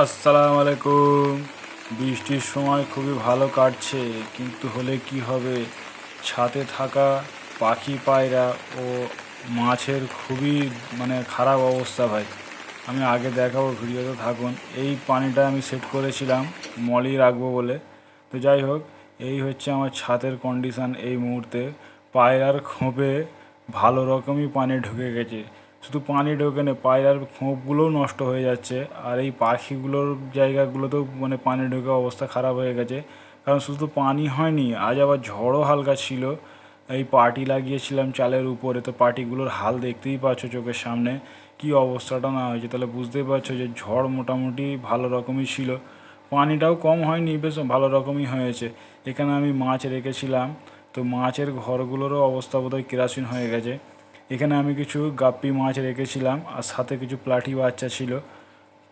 আসসালামু আলাইকুম। বৃষ্টির সময় খুবই ভালো কাটছে, কিন্তু হলে কি হবে? ছাদে থাকা পাখি পায়রা ও মাছের খুবই মানে খারাপ অবস্থা ভাই। আমি আগে দেখাবো, ভিডিওতে থাকুন। এই পানিটা আমি সেট করেছিলাম, মলি রাখব বলে। তো যাই হোক, এই হচ্ছে আমার ছাদের কন্ডিশান এই মুহূর্তে। পায়রার খোঁপে ভালো রকমই পানি ঢুকে গেছে। শুধু পানি ঢোকে না পায়রার খোঁপগুলোও নষ্ট হয়ে যাচ্ছে। আর এই পাখিগুলোর জায়গাগুলোতেও মানে পানি ঢুকে অবস্থা খারাপ হয়ে গেছে। কারণ শুধু পানি হয়নি, আজ আবার ঝড়ও হালকা ছিল। এই পার্টি লাগিয়েছিলাম চালের উপরে, তো পার্টিগুলোর হাল দেখতেই পাচ্ছ চোখের সামনে। কি অবস্থাটা না হয়েছে, তাহলে বুঝতেই পারছ যে ঝড় মোটামুটি ভালো রকমই ছিল। পানিটাও কম হয়নি, বেশ ভালো রকমই হয়েছে। এখানে আমি মাছ রেখেছিলাম, তো মাছের ঘরগুলোরও অবস্থা বোধহয় কেরাসিন হয়ে গেছে। এখানে আমি কিছু গাপ্পি মাছ রেখেছিলাম, আর সাথে কিছু প্লাটি বাচ্চা ছিল।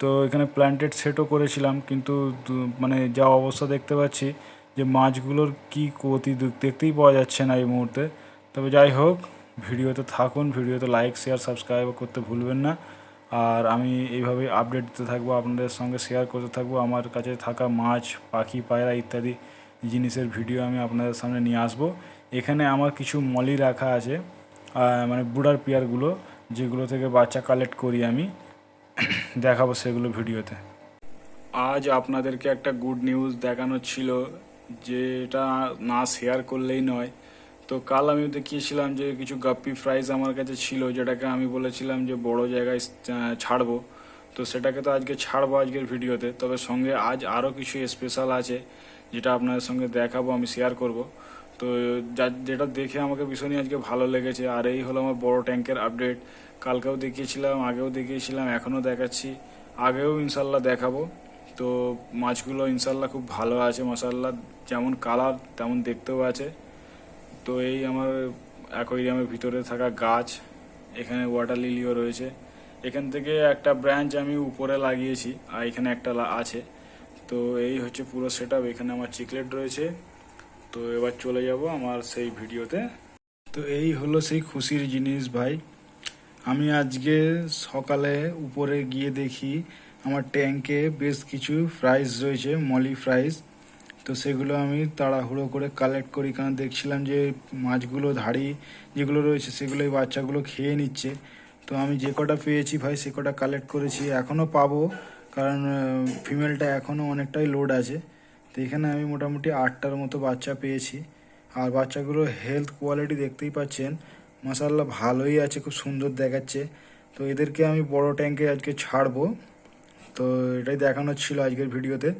তো এখানে প্ল্যান্টেড সেটও করেছিলাম, কিন্তু মানে যা অবস্থা দেখতে পাচ্ছি, যে মাছগুলোর কি গতি দেখতেই পাওয়া যাচ্ছে না এই মুহূর্তে। তবে যাই হোক, ভিডিওতে থাকুন, ভিডিওতে লাইক শেয়ার সাবস্ক্রাইব করতে ভুলবেন না। আর আমি এইভাবে আপডেট দিতে থাকব, আপনাদের সঙ্গে শেয়ার করতে থাকব, আমার কাছে থাকা মাছ, পাখি, পায়রা ইত্যাদি জিনিসের ভিডিও আমি আপনাদের সামনে নিয়ে আসব। এখানে আমার কিছু মলি রাখা আছে। মানে বুড়ার পেয়ারগুলো, যেগুলো থেকে বাচ্চা কালেক্ট করি আমি, দেখাবো সেগুলো ভিডিওতে। আজ আপনাদেরকে একটা গুড নিউজ দেখানো ছিল, যেটা না শেয়ার করলেই নয়। তো কাল আমি দেখিয়েছিলাম যে কিছু গাপ্পি ফ্রাইজ আমার কাছে ছিল, যেটাকে আমি বলেছিলাম যে বড় জায়গায় ছাড়বো। তো সেটাকে তো আজকে ছাড়বো আজকের ভিডিওতে। তবে সঙ্গে আজ আরও কিছু স্পেশাল আছে, যেটা আপনাদের সঙ্গে দেখাবো, আমি শেয়ার করব। তো, যা- যেটা দেখে আমাকে ভীষণই আজকে ভালো লেগেছে। আর এই হলো আমার বড় ট্যাঙ্কের আপডেট কালকেও দেখিয়েছিলাম, আগেও দেখিয়েছিলাম, এখনও দেখাচ্ছি। আগেও ইনশাল্লাহ দেখাবো। তো, মাছগুলো ইনশাল্লাহ খুব ভালো আছে মশাল্লাহ যেমন কালার তেমন দেখতেও আছে। তো, এই আমার অ্যাকোয়ারিয়ামের ভিতরে থাকা গাছ, এখানে ওয়াটার লিলিও রয়েছে। এখান থেকে একটা ব্রাঞ্চ আমি উপরে লাগিয়েছি, আর এখানে একটা আছে। তো, এই হচ্ছে পুরো সেট এখানে আমার চিকলেট রয়েছে। তো এবার চলে যাব আমার সেই ভিডিওতে। তো এই হলো সেই খুশির জিনিস ভাই। আমি আজকে সকালে উপরে গিয়ে দেখি আমার ট্যাঙ্কে বেশ কিছু ফ্রাইজ রয়েছে, মলি ফ্রাইজ তো সেগুলো আমি তাড়াহুড়ো করে কালেক্ট করি, কারণ দেখছিলাম যে মাছগুলো, ধাড়ি যেগুলো রয়েছে সেগুলো এই বাচ্চাগুলো খেয়ে নিচ্ছে। তো আমি যে কটা পেয়েছি ভাই, সে কটা কালেক্ট করেছি। এখনও পাবো, কারণ ফিমেলটা এখনও অনেকটাই লোড আছে। তো এখানে আমি মোটামুটি আটটার মতো বাচ্চা পেয়েছি। আর বাচ্চাগুলোর হেলথ কোয়ালিটি দেখতেই পাচ্ছেন। মাসাল্লাহ ভালোই আছে, খুব সুন্দর দেখাচ্ছে। তো এদেরকে আমি বড় ট্যাঙ্কে আজকে ছাড়বো। তো এটাই দেখানো ছিল আজকের ভিডিওতে।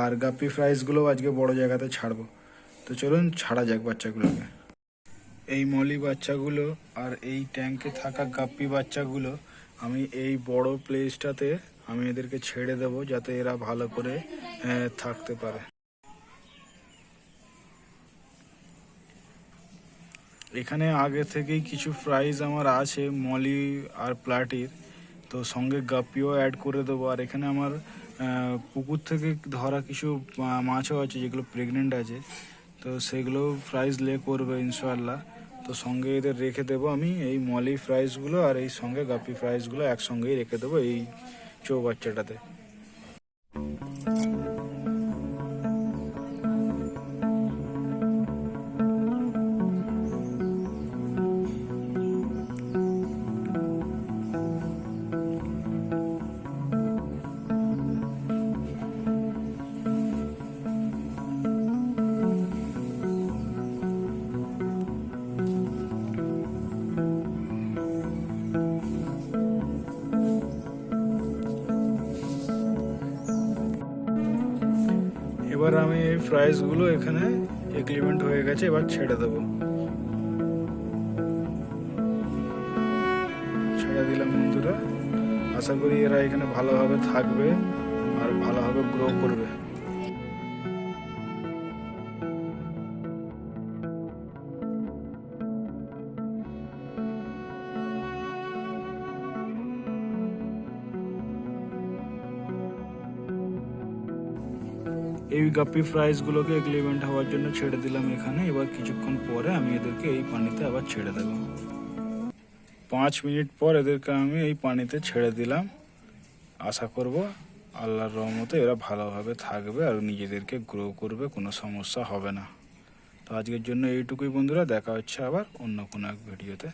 আর গাপ্পি ফ্রাইসগুলোও আজকে বড় জায়গাতে ছাড়বো। তো চলুন, ছাড়া যাক বাচ্চাগুলোকে। এই মলি বাচ্চাগুলো আর এই ট্যাঙ্কে থাকা গাপ্পি বাচ্চাগুলো, আমি এই বড় প্লেসটাতে আমি এদেরকে ছেড়ে দেবো যাতে এরা ভালো করে থাকতে পারে। এখানে আগে থেকেই কিছু প্রাইজ আমার আছে, মলি আর প্লাটির। তো সঙ্গে গাপ্পিও অ্যাড করে দেবো। আর এখানে আমার পুকুর থেকে ধরা কিছু মাছও আছে যেগুলো প্রেগনেন্ট আছে। তো সেগুলো প্রাইজ লে করবে ইনশাআল্লাহ। তো সঙ্গে এদের রেখে দেবো আমি এই মলি ফ্রাইজগুলো আর এই সঙ্গে গাপি ফ্রাইজগুলো একসঙ্গেই রেখে দেবো এই চৌবাচ্চাটাতে। এবার আমি এই ফ্রাইসগুলো এখানে এগ্রিমেন্ট হয়ে গেছে, এবার ছেড়ে দেবো। ছেড়ে দিলাম বন্ধুরা। আশা করি এরা এখানে ভালোভাবে থাকবে আর ভালোভাবে গ্রো করবে। এই গাপ্পি ফ্রাইজগুলোকে এগ্রিমেন্ট হওয়ার জন্য ছেড়ে দিলাম এখানে। এবার কিছুক্ষণ পরে আমি এদেরকে এই পানিতে আবার ছেড়ে দেবো। পাঁচ মিনিট পর এদেরকে আমি এই পানিতে ছেড়ে দিলাম। আশা করব আল্লাহর রহমতে এরা ভালোভাবে থাকবে আর নিজেদেরকে গ্রো করবে, কোনো সমস্যা হবে না। তো আজকের জন্য এইটুকুই বন্ধুরা, দেখা হচ্ছে আবার অন্য কোনো এক ভিডিওতে।